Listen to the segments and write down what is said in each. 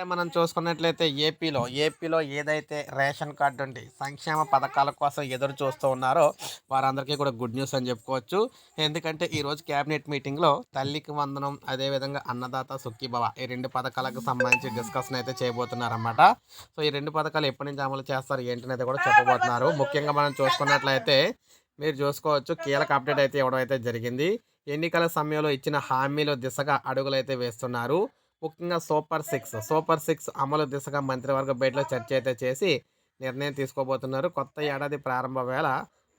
అంటే మనం చూసుకున్నట్లయితే ఏపీలో ఏపీలో ఏదైతే రేషన్ కార్డు ఉండి సంక్షేమ పథకాల కోసం ఎదురు చూస్తూ ఉన్నారో వారందరికీ కూడా గుడ్ న్యూస్ అని చెప్పుకోవచ్చు. ఎందుకంటే ఈరోజు క్యాబినెట్ మీటింగ్లో తల్లికి వందనం అదేవిధంగా అన్నదాత సుఖీభవ ఈ రెండు పథకాలకు సంబంధించి డిస్కషన్ అయితే చేయబోతున్నారన్నమాట. సో ఈ రెండు పథకాలు ఎప్పటి నుంచి అమలు చేస్తారు ఏంటనేది కూడా చెప్పబోతున్నారు. ముఖ్యంగా మనం చూసుకున్నట్లయితే మీరు చూసుకోవచ్చు కీలక అప్డేట్ అయితే ఇవ్వడం అయితే జరిగింది. ఎన్నికల సమయంలో ఇచ్చిన హామీల దిశగా అడుగులైతే వేస్తున్నారు. ముఖ్యంగా సూపర్ సిక్స్. సూపర్ సిక్స్ అమలు దిశగా మంత్రివర్గ భేటీలో చర్చ అయితే చేసి నిర్ణయం తీసుకోబోతున్నారు. కొత్త ఏడాది ప్రారంభ వేళ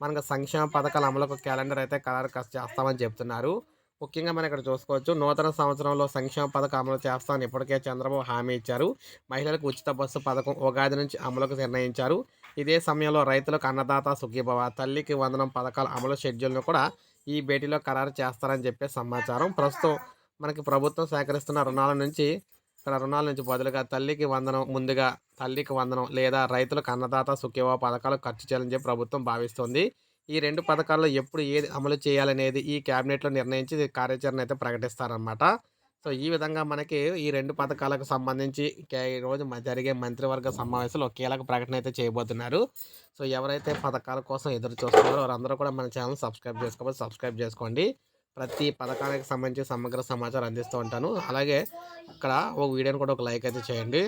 మనకు సంక్షేమ పథకాల అమలుకు క్యాలెండర్ అయితే ఖరారు చేస్తామని చెప్తున్నారు. ముఖ్యంగా మనం ఇక్కడ చూసుకోవచ్చు నూతన సంవత్సరంలో సంక్షేమ పథకం అమలు చేస్తామని ఇప్పటికే చంద్రబాబు హామీ ఇచ్చారు. మహిళలకు ఉచిత బస్సు పథకం ఉగాది నుంచి అమలుకు నిర్ణయించారు. ఇదే సమయంలో రైతులకు అన్నదాత సుఖీభవ తల్లికి వందనం పథకాల అమలు షెడ్యూల్ను కూడా ఈ భేటీలో ఖరారు చేస్తారని చెప్పే సమాచారం. ప్రస్తుతం మనకి ప్రభుత్వం సేకరిస్తున్న రుణాల నుంచి ఇక్కడ రుణాల నుంచి బదులుగా తల్లికి వందనం ముందుగా తల్లికి వందనం లేదా రైతులకు అన్నదాత సుఖేవా పథకాలు ఖర్చు చేయాలని చెప్పి ప్రభుత్వం భావిస్తుంది. ఈ రెండు పథకాల్లో ఎప్పుడు ఏది అమలు చేయాలనేది ఈ క్యాబినెట్లో నిర్ణయించి కార్యాచరణ అయితే ప్రకటిస్తారనమాట సో ఈ విధంగా మనకి ఈ రెండు పథకాలకు సంబంధించి ఈరోజు జరిగే మంత్రివర్గ సమావేశంలో కీలక ప్రకటన అయితే చేయబోతున్నారు. సో ఎవరైతే పథకాల కోసం ఎదురు చూస్తున్నారో వారందరూ కూడా మన ఛానల్ సబ్స్క్రైబ్ చేసుకోవాలి సబ్స్క్రైబ్ చేసుకోండి. ప్రతి పథకానికి సంబంధించి సమగ్ర సమాచారం అందిస్తూ ఉంటాను. అలాగే అక్కడ ఒక వీడియోని కూడా ఒక లైక్ అయితే చేయండి.